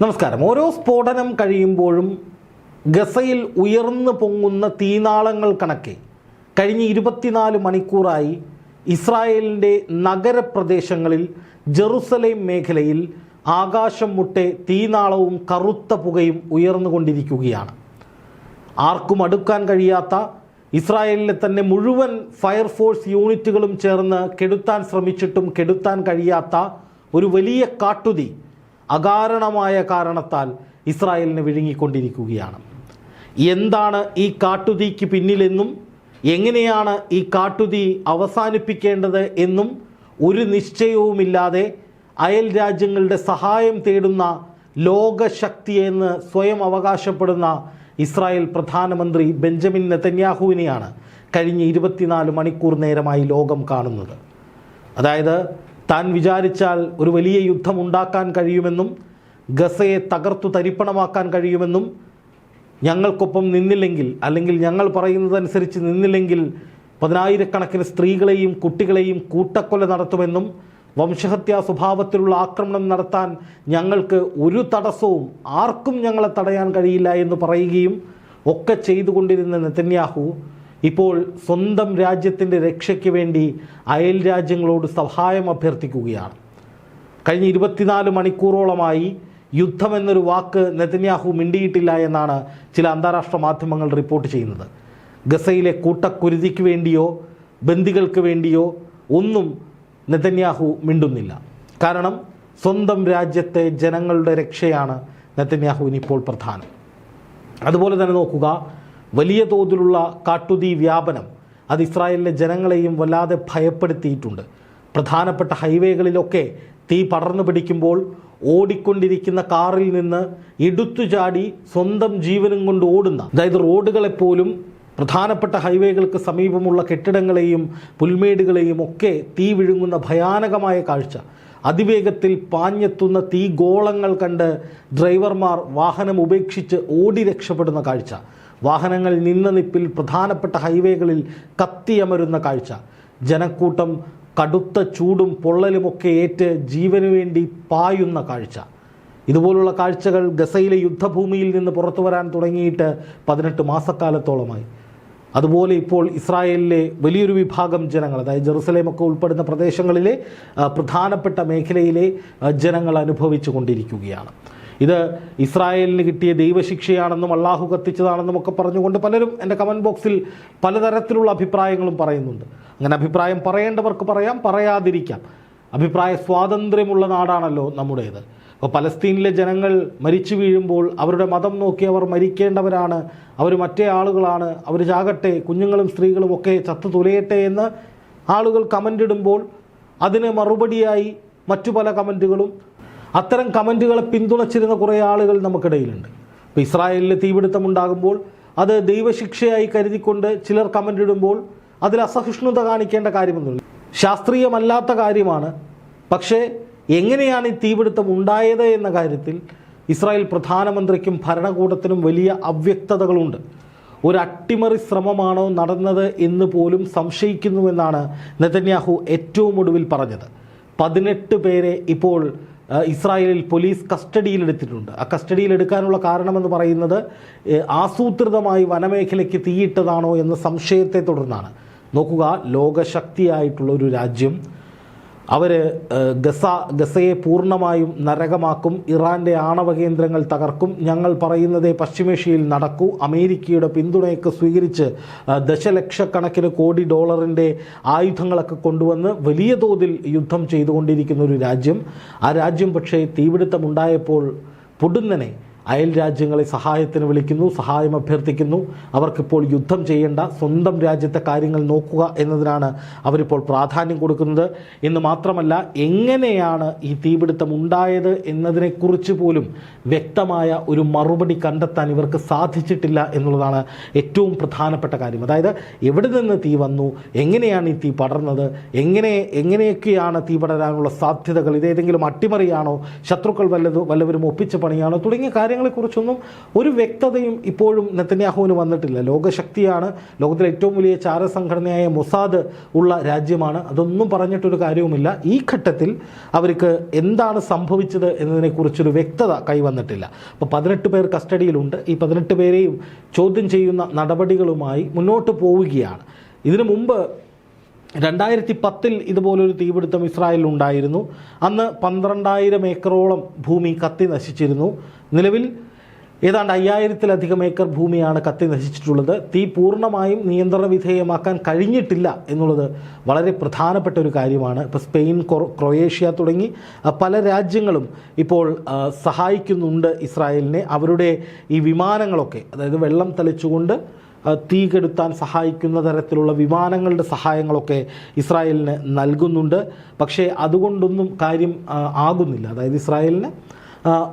നമസ്കാരം. ഓരോ സ്ഫോടനം കഴിയുമ്പോഴും ഗസയിൽ ഉയർന്നു പൊങ്ങുന്ന തീനാളങ്ങൾ കണക്കെ കഴിഞ്ഞ ഇരുപത്തിനാല് മണിക്കൂറായി ഇസ്രായേലിന്റെ നഗരപ്രദേശങ്ങളിൽ ജെറുസലേം മേഖലയിൽ ആകാശം മുട്ടെ തീനാളവും കറുത്ത പുകയും ഉയർന്നുകൊണ്ടിരിക്കുകയാണ്. ആർക്കും അടുക്കാൻ കഴിയാത്ത ഇസ്രായേലിലെ തന്നെ മുഴുവൻ ഫയർഫോഴ്സ് യൂണിറ്റുകളും ചേർന്ന് കെടുത്താൻ ശ്രമിച്ചിട്ടും കെടുത്താൻ കഴിയാത്ത ഒരു വലിയ കാട്ടുതീ അകാരണമായ കാരണത്താൽ ഇസ്രായേലിന് വിഴുങ്ങിക്കൊണ്ടിരിക്കുകയാണ്. എന്താണ് ഈ കാട്ടുതീക്ക് പിന്നിലെന്നും എങ്ങനെയാണ് ഈ കാട്ടുതീ അവസാനിപ്പിക്കേണ്ടത് എന്നും ഒരു നിശ്ചയവുമില്ലാതെ അയൽ രാജ്യങ്ങളുടെ സഹായം തേടുന്ന ലോകശക്തിയെന്ന് സ്വയം അവകാശപ്പെടുന്ന ഇസ്രായേൽ പ്രധാനമന്ത്രി ബെഞ്ചമിൻ നെതന്യാഹുവിനെയാണ് കഴിഞ്ഞ ഇരുപത്തിനാല് മണിക്കൂർ നേരമായി ലോകം കാണുന്നത്. അതായത് താൻ വിചാരിച്ചാൽ ഒരു വലിയ യുദ്ധം ഉണ്ടാക്കാൻ കഴിയുമെന്നും ഗസയെ തകർത്തു തരിപ്പണമാക്കാൻ കഴിയുമെന്നും ഞങ്ങൾക്കൊപ്പം നിന്നില്ലെങ്കിൽ അല്ലെങ്കിൽ ഞങ്ങൾ പറയുന്നതനുസരിച്ച് നിന്നില്ലെങ്കിൽ പതിനായിരക്കണക്കിന് സ്ത്രീകളെയും കുട്ടികളെയും കൂട്ടക്കൊല നടത്തുമെന്നും വംശഹത്യാ സ്വഭാവത്തിലുള്ള ആക്രമണം നടത്താൻ ഞങ്ങൾക്ക് ഒരു തടസ്സവും ആർക്കും ഞങ്ങളെ തടയാൻ കഴിയില്ല എന്ന് പറയുകയും ഒക്കെ ചെയ്തുകൊണ്ടിരുന്ന നെതന്യാഹു ഇപ്പോൾ സ്വന്തം രാജ്യത്തിന്റെ രക്ഷയ്ക്ക് വേണ്ടി അയൽ രാജ്യങ്ങളോട് സഹായം അഭ്യർത്ഥിക്കുകയാണ്. കഴിഞ്ഞ ഇരുപത്തിനാല് മണിക്കൂറോളമായി യുദ്ധമെന്നൊരു വാക്ക് നെതന്യാഹു മിണ്ടിയിട്ടില്ല എന്നാണ് ചില അന്താരാഷ്ട്ര മാധ്യമങ്ങൾ റിപ്പോർട്ട് ചെയ്യുന്നത്. ഗസയിലെ കൂട്ടക്കുരുതിക്ക് വേണ്ടിയോ ബന്ദികൾക്ക് വേണ്ടിയോ ഒന്നും നെതന്യാഹു മിണ്ടുന്നില്ല. കാരണം സ്വന്തം രാജ്യത്തെ ജനങ്ങളുടെ രക്ഷയാണ് നെതന്യാഹുവിന് ഇപ്പോൾ പ്രധാനം. അതുപോലെ തന്നെ നോക്കുക വലിയ തോതിലുള്ള കാട്ടുതീ വ്യാപനം അത് ഇസ്രായേലിലെ ജനങ്ങളെയും വല്ലാതെ ഭയപ്പെടുത്തിയിട്ടുണ്ട്. പ്രധാനപ്പെട്ട ഹൈവേകളിലൊക്കെ തീ പടർന്നു പിടിക്കുമ്പോൾ ഓടിക്കൊണ്ടിരിക്കുന്ന കാറിൽ നിന്ന് എടുത്തു ചാടി സ്വന്തം ജീവനും കൊണ്ട് ഓടുന്ന അതായത് റോഡുകളെപ്പോലും പ്രധാനപ്പെട്ട ഹൈവേകൾക്ക് സമീപമുള്ള കെട്ടിടങ്ങളെയും പുൽമേടുകളെയും ഒക്കെ തീ വിഴുങ്ങുന്ന ഭയാനകമായ കാഴ്ച. അതിവേഗത്തിൽ പാഞ്ഞെത്തുന്ന തീഗോളങ്ങൾ കണ്ട് ഡ്രൈവർമാർ വാഹനം ഉപേക്ഷിച്ച് ഓടി രക്ഷപ്പെടുന്ന കാഴ്ച. വാഹനങ്ങൾ നിന്ന നിപ്പിൽ പ്രധാനപ്പെട്ട ഹൈവേകളിൽ കത്തിയമരുന്ന കാഴ്ച. ജനക്കൂട്ടം കടുത്ത ചൂടും പൊള്ളലുമൊക്കെ ഏറ്റ് ജീവനു വേണ്ടി പായുന്ന കാഴ്ച. ഇതുപോലുള്ള കാഴ്ചകൾ ഗസയിലെ യുദ്ധഭൂമിയിൽ നിന്ന് പുറത്തു വരാൻ തുടങ്ങിയിട്ട് പതിനെട്ട് മാസക്കാലത്തോളമായി. അതുപോലെ ഇപ്പോൾ ഇസ്രായേലിലെ വലിയൊരു വിഭാഗം ജനങ്ങൾ അതായത് ജെറുസലേമൊക്കെ ഉൾപ്പെടുന്ന പ്രദേശങ്ങളിലെ പ്രധാനപ്പെട്ട മേഖലയിലെ ജനങ്ങൾ അനുഭവിച്ചു കൊണ്ടിരിക്കുകയാണ്. ഇത് ഇസ്രായേലിന് കിട്ടിയ ദൈവശിക്ഷയാണെന്നും അള്ളാഹു കത്തിച്ചതാണെന്നും ഒക്കെ പറഞ്ഞുകൊണ്ട് പലരും എന്റെ കമന്റ് ബോക്സിൽ പലതരത്തിലുള്ള അഭിപ്രായങ്ങളും പറയുന്നുണ്ട്. അങ്ങനെ അഭിപ്രായം പറയേണ്ടവർക്ക് പറയാം പറയാതിരിക്കാം. അഭിപ്രായ സ്വാതന്ത്ര്യമുള്ള നാടാണല്ലോ നമ്മുടേത്. അപ്പോൾ പലസ്തീനിലെ ജനങ്ങൾ മരിച്ചു വീഴുമ്പോൾ അവരുടെ മതം നോക്കി അവർ മരിക്കേണ്ടവരാണ്. അവർ മറ്റേ ആളുകളാണ്. അവർ ചാകട്ടെ കുഞ്ഞുങ്ങളും സ്ത്രീകളും ഒക്കെ ചത്തു തുലയട്ടെ എന്ന് ആളുകൾ കമന്റ് ഇടുമ്പോൾ അതിന് മറുപടിയായി മറ്റു പല കമന്റുകളും അത്തരം കമന്റുകളെ പിന്തുണച്ചിരുന്ന കുറേ ആളുകൾ നമുക്കിടയിലുണ്ട്. ഇപ്പോൾ ഇസ്രായേലിൽ തീപിടുത്തം ഉണ്ടാകുമ്പോൾ അത് ദൈവശിക്ഷയായി കരുതിക്കൊണ്ട് ചിലർ കമന്റ് ഇടുമ്പോൾ അതിൽ അസഹിഷ്ണുത കാണിക്കേണ്ട കാര്യമൊന്നുമില്ല. ശാസ്ത്രീയമല്ലാത്ത കാര്യമാണ്. പക്ഷേ എങ്ങനെയാണ് ഈ തീപിടുത്തം ഉണ്ടായത് എന്ന കാര്യത്തിൽ ഇസ്രായേൽ പ്രധാനമന്ത്രിക്കും ഭരണകൂടത്തിനും വലിയ അവ്യക്തതകളുണ്ട്. ഒരു അട്ടിമറി ശ്രമമാണോ നടന്നത് എന്ന് പോലും സംശയിക്കുന്നുവെന്നാണ് നെതന്യാഹു ഏറ്റവും ഒടുവിൽ പറഞ്ഞത്. പതിനെട്ട് പേരെ ഇപ്പോൾ ഇസ്രായേലിൽ പോലീസ് കസ്റ്റഡിയിലെടുത്തിട്ടുണ്ട്. ആ കസ്റ്റഡിയിലെടുക്കാനുള്ള കാരണമെന്ന് പറയുന്നത് ആസൂത്രിതമായി വനമേഖലയ്ക്ക് തീയിട്ടതാണോ എന്ന സംശയത്തെ തുടർന്നാണ്. നോക്കുക ലോകശക്തിയായിട്ടുള്ള ഒരു രാജ്യം അവർ ഗസ ഗസയെ പൂർണമായും നരകമാക്കും ഇറാന്റെ ആണവ കേന്ദ്രങ്ങൾ തകർക്കും ഞങ്ങൾ പറയുന്നതേ പശ്ചിമേഷ്യയിൽ നടക്കൂ അമേരിക്കയുടെ പിന്തുണയൊക്കെ സ്വീകരിച്ച് ദശലക്ഷക്കണക്കിന് കോടി ഡോളറിന്റെ ആയുധങ്ങളൊക്കെ കൊണ്ടുവന്ന് വലിയ തോതിൽ യുദ്ധം ചെയ്തുകൊണ്ടിരിക്കുന്ന ഒരു രാജ്യം. ആ രാജ്യം പക്ഷേ തീപിടുത്തമുണ്ടായപ്പോൾ പൊടുന്നനെ അയൽ രാജ്യങ്ങളെ സഹായത്തിന് വിളിക്കുന്നു സഹായം അഭ്യർത്ഥിക്കുന്നു. അവർക്കിപ്പോൾ യുദ്ധം ചെയ്യേണ്ട സ്വന്തം രാജ്യത്തെ കാര്യങ്ങൾ നോക്കുക എന്നതിനാണ് അവരിപ്പോൾ പ്രാധാന്യം കൊടുക്കുന്നത്. എന്ന് മാത്രമല്ല എങ്ങനെയാണ് ഈ തീപിടുത്തം ഉണ്ടായത് എന്നതിനെക്കുറിച്ച് പോലും വ്യക്തമായ ഒരു മറുപടി കണ്ടെത്താൻ ഇവർക്ക് സാധിച്ചിട്ടില്ല എന്നുള്ളതാണ് ഏറ്റവും പ്രധാനപ്പെട്ട കാര്യം. അതായത് എവിടെ നിന്ന് തീ വന്നു? എങ്ങനെയാണ് ഈ തീ പടർന്നത്? എങ്ങനെ എങ്ങനെയൊക്കെയാണ് തീ പടരാനുള്ള സാധ്യതകൾ? ഇതേതെങ്കിലും അട്ടിമറിയാണോ? ശത്രുക്കൾ വല്ലതും വല്ലവരും ഒപ്പിച്ച പണിയാണോ? തുടങ്ങിയ കാര്യങ്ങൾ കാര്യങ്ങളെക്കുറിച്ചൊന്നും ഒരു വ്യക്തതയും ഇപ്പോഴും നെത്തന്യാഹുവിന് വന്നിട്ടില്ല. ലോകശക്തിയാണ് ലോകത്തിലെ ഏറ്റവും വലിയ ചാരസംഘടനയായ മൊസാദ് ഉള്ള രാജ്യമാണ്. അതൊന്നും പറഞ്ഞിട്ടൊരു കാര്യവുമില്ല. ഈ ഘട്ടത്തിൽ അവർക്ക് എന്താണ് സംഭവിച്ചത് എന്നതിനെക്കുറിച്ചൊരു വ്യക്തത കൈവന്നിട്ടില്ല. അപ്പോൾ പതിനെട്ട് പേർ കസ്റ്റഡിയിലുണ്ട്. ഈ പതിനെട്ട് പേരെയും ചോദ്യം ചെയ്യുന്ന നടപടികളുമായി മുന്നോട്ട് പോവുകയാണ്. ഇതിനു മുമ്പ് രണ്ടായിരത്തി പത്തിൽ ഇതുപോലൊരു തീപിടുത്തം ഇസ്രായേലിൽ ഉണ്ടായിരുന്നു. അന്ന് പന്ത്രണ്ടായിരം ഏക്കറോളം ഭൂമി കത്തി നശിച്ചിരുന്നു. നിലവിൽ ഏതാണ്ട് അയ്യായിരത്തിലധികം ഏക്കർ ഭൂമിയാണ് കത്തി നശിച്ചിട്ടുള്ളത്. തീ പൂർണമായും നിയന്ത്രണ വിധേയമാക്കാൻ കഴിഞ്ഞിട്ടില്ല എന്നുള്ളത് വളരെ പ്രധാനപ്പെട്ട ഒരു കാര്യമാണ്. ഇപ്പോൾ സ്പെയിൻ ക്രൊയേഷ്യ തുടങ്ങി പല രാജ്യങ്ങളും ഇപ്പോൾ സഹായിക്കുന്നുണ്ട് ഇസ്രായേലിനെ. അവരുടെ ഈ വിമാനങ്ങളൊക്കെ അതായത് വെള്ളം തെളിച്ചുകൊണ്ട് തീ കെടുത്താൻ സഹായിക്കുന്ന തരത്തിലുള്ള വിമാനങ്ങളുടെ സഹായങ്ങളൊക്കെ ഇസ്രായേലിന് നൽകുന്നുണ്ട്. പക്ഷേ അതുകൊണ്ടൊന്നും കാര്യം ആകുന്നില്ല. അതായത് ഇസ്രായേലിന്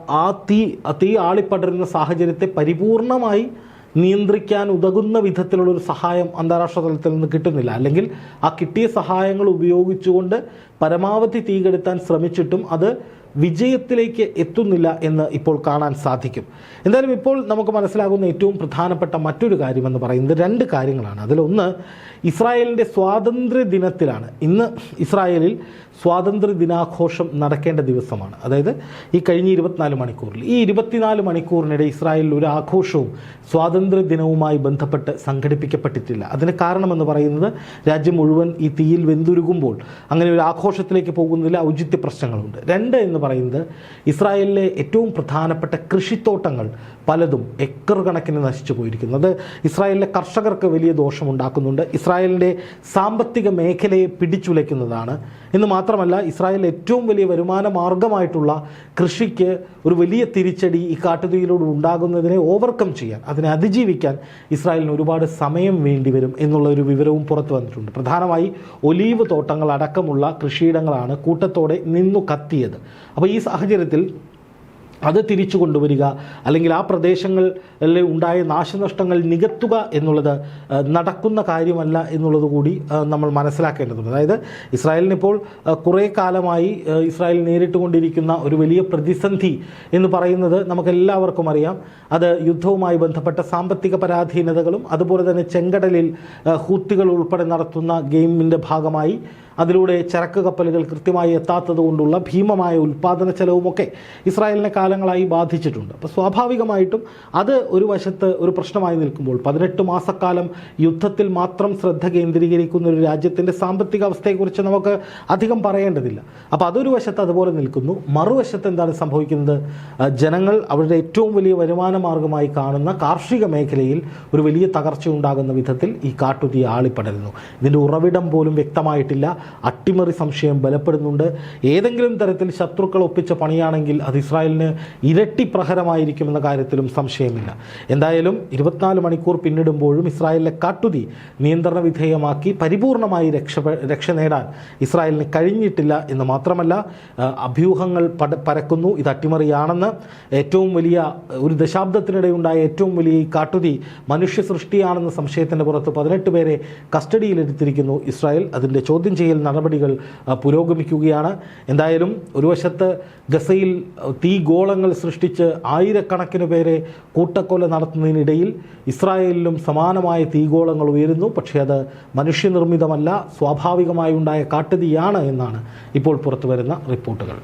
ആ, തീ തീ ആളിപ്പടരുന്ന സാഹചര്യത്തെ പരിപൂർണമായി നിയന്ത്രിക്കാൻ ഉതകുന്ന വിധത്തിലുള്ളൊരു സഹായം അന്താരാഷ്ട്ര തലത്തിൽ നിന്ന് കിട്ടുന്നില്ല. അല്ലെങ്കിൽ ആ കിട്ടിയ സഹായങ്ങൾ ഉപയോഗിച്ചുകൊണ്ട് പരമാവധി തീ കെടുത്താൻ ശ്രമിച്ചിട്ടും അത് വിജയത്തിലേക്ക് എത്തുന്നില്ല എന്ന് ഇപ്പോൾ കാണാൻ സാധിക്കും. എന്തായാലും ഇപ്പോൾ നമുക്ക് മനസ്സിലാകുന്ന ഏറ്റവും പ്രധാനപ്പെട്ട മറ്റൊരു കാര്യമെന്ന് പറയുന്നത് രണ്ട് കാര്യങ്ങളാണ്. അതിലൊന്ന് ഇസ്രായേലിന്റെ സ്വാതന്ത്ര്യ ദിനത്തിലാണ്. ഇന്ന് ഇസ്രായേലിൽ സ്വാതന്ത്ര്യ ദിനാഘോഷം നടക്കേണ്ട ദിവസമാണ്. അതായത് ഈ കഴിഞ്ഞ ഇരുപത്തിനാല് മണിക്കൂറിൽ. ഈ ഇരുപത്തിനാല് മണിക്കൂറിനിടെ ഇസ്രായേലിൽ ഒരു ആഘോഷവും സ്വാതന്ത്ര്യ ദിനവുമായി ബന്ധപ്പെട്ട് സംഘടിപ്പിക്കപ്പെട്ടിട്ടില്ല. അതിന് കാരണമെന്ന് പറയുന്നത് രാജ്യം മുഴുവൻ ഈ തീയിൽ വെന്തുരുകുമ്പോൾ അങ്ങനെ ഒരു ആഘോഷത്തിലേക്ക് പോകുന്നതിൽ ഔചിത്യ പ്രശ്നങ്ങളുണ്ട്. രണ്ട് എന്ന് പറയുന്നത് ഇസ്രായേലിലെ ഏറ്റവും പ്രധാനപ്പെട്ട കൃഷിത്തോട്ടങ്ങൾ പലതും ഏക്കർ കണക്കിന് നശിച്ചു പോയിരിക്കുന്നു. അത് ഇസ്രായേലിലെ കർഷകർക്ക് വലിയ ദോഷമുണ്ടാക്കുന്നുണ്ട്. ഇസ്രായേലിന്റെ സാമ്പത്തിക മേഖലയെ പിടിച്ചുലയ്ക്കുന്നതാണ്. എന്ന് മാത്രമല്ല ഇസ്രായേൽ ഏറ്റവും വലിയ വരുമാന മാർഗമായിട്ടുള്ള കൃഷിക്ക് ഒരു വലിയ തിരിച്ചടി ഈ കാട്ടുതീയിലൂടെ ഉണ്ടാകുന്നതിനെ ഓവർകം ചെയ്യാൻ അതിനെ അതിജീവിക്കാൻ ഇസ്രായേലിന് ഒരുപാട് സമയം വേണ്ടിവരും എന്നുള്ള ഒരു വിവരവും പുറത്തു വന്നിട്ടുണ്ട്. പ്രധാനമായി ഒലീവ് തോട്ടങ്ങൾ അടക്കമുള്ള കൃഷിയിടങ്ങളാണ് കൂട്ടത്തോടെ നിന്നു കത്തിയത്. അപ്പോൾ ഈ സാഹചര്യത്തിൽ അത് തിരിച്ചു കൊണ്ടുവരിക അല്ലെങ്കിൽ ആ പ്രദേശങ്ങളിൽ ഉണ്ടായ നാശനഷ്ടങ്ങൾ നികത്തുക എന്നുള്ളത് നടക്കുന്ന കാര്യമല്ല എന്നുള്ളത് കൂടി നമ്മൾ മനസ്സിലാക്കേണ്ടതുണ്ട്. അതായത് ഇസ്രായേലിനിപ്പോൾ കുറേ കാലമായി ഇസ്രായേൽ ഇസ്രായേൽ നേരിട്ടുകൊണ്ടിരിക്കുന്ന ഒരു വലിയ പ്രതിസന്ധി എന്ന് പറയുന്നത് നമുക്കെല്ലാവർക്കും അറിയാം. അത് യുദ്ധവുമായി ബന്ധപ്പെട്ട സാമ്പത്തിക പരാധീനതകളും അതുപോലെ തന്നെ ചെങ്കടലിൽ ഹൂത്തികൾ ഉൾപ്പെടെ നടത്തുന്ന ഗെയിമിന്റെ ഭാഗമായി അതിലൂടെ ചരക്ക് കപ്പലുകൾ കൃത്യമായി എത്താത്തത് കൊണ്ടുള്ള ഭീമമായ ഉൽപ്പാദന ചെലവുമൊക്കെ ഇസ്രായേലിനെ കാലങ്ങളായി ബാധിച്ചിട്ടുണ്ട്. അപ്പോൾ സ്വാഭാവികമായിട്ടും അത് ഒരു വശത്ത് ഒരു പ്രശ്നമായി നിൽക്കുമ്പോൾ പതിനെട്ട് മാസക്കാലം യുദ്ധത്തിൽ മാത്രം ശ്രദ്ധ കേന്ദ്രീകരിക്കുന്ന ഒരു രാജ്യത്തിന്റെ സാമ്പത്തിക അവസ്ഥയെക്കുറിച്ച് നമുക്ക് അധികം പറയേണ്ടതില്ല. അപ്പോൾ അതൊരു വശത്ത് അതുപോലെ നിൽക്കുന്നു. മറുവശത്ത് എന്താണ് സംഭവിക്കുന്നത്? ജനങ്ങൾ അവരുടെ ഏറ്റവും വലിയ വരുമാന മാർഗമായി കാണുന്ന കാർഷിക മേഖലയിൽ ഒരു വലിയ തകർച്ച ഉണ്ടാകുന്ന വിധത്തിൽ ഈ കാട്ടുതീ ആളിപ്പടരുന്നു. ഇതിന്റെ ഉറവിടം പോലും വ്യക്തമായിട്ടില്ല. അട്ടിമറി സംശയം ബലപ്പെടുന്നുണ്ട്. ഏതെങ്കിലും തരത്തിൽ ശത്രുക്കൾ ഒപ്പിച്ച പണിയാണെങ്കിൽ അത് ഇസ്രായേലിന് ഇരട്ടി പ്രഹരമായിരിക്കുമെന്ന കാര്യത്തിലും സംശയമില്ല. എന്തായാലും ഇരുപത്തിനാല് മണിക്കൂർ പിന്നിടുമ്പോഴും ഇസ്രായേലിലെ കാട്ടുതി നിയന്ത്രണ വിധേയമാക്കി പരിപൂർണമായി രക്ഷ രക്ഷ നേടാൻ ഇസ്രായേലിന് കഴിഞ്ഞിട്ടില്ല എന്ന് മാത്രമല്ല അഭ്യൂഹങ്ങൾ പരക്കുന്നു. ഇത് അട്ടിമറിയാണെന്ന് ഏറ്റവും വലിയ ഒരു ദശാബ്ദത്തിനിടെയുണ്ടായ ഏറ്റവും വലിയ ഈ കാട്ടുതി മനുഷ്യ സൃഷ്ടിയാണെന്ന സംശയത്തിന്റെ പുറത്ത് പതിനെട്ട് പേരെ കസ്റ്റഡിയിലെടുത്തിരിക്കുന്നു ഇസ്രായേൽ. അതിന്റെ ചോദ്യം ചെയ്യൽ നടപടികൾ പുരോഗമിക്കുകയാണ്. എന്തായാലും ഒരു വശത്ത് ഗസയിൽ തീ ഗോളങ്ങൾ സൃഷ്ടിച്ച് ആയിരക്കണക്കിന് പേരെ കൂട്ടക്കൊല നടത്തുന്നതിനിടയിൽ ഇസ്രായേലിലും സമാനമായ തീഗോളങ്ങൾ ഉയരുന്നു. പക്ഷേ അത് മനുഷ്യനിർമ്മിതമല്ല സ്വാഭാവികമായി ഉണ്ടായ കാട്ടുതീയാണ് എന്നാണ് ഇപ്പോൾ പുറത്തുവരുന്ന റിപ്പോർട്ടുകൾ.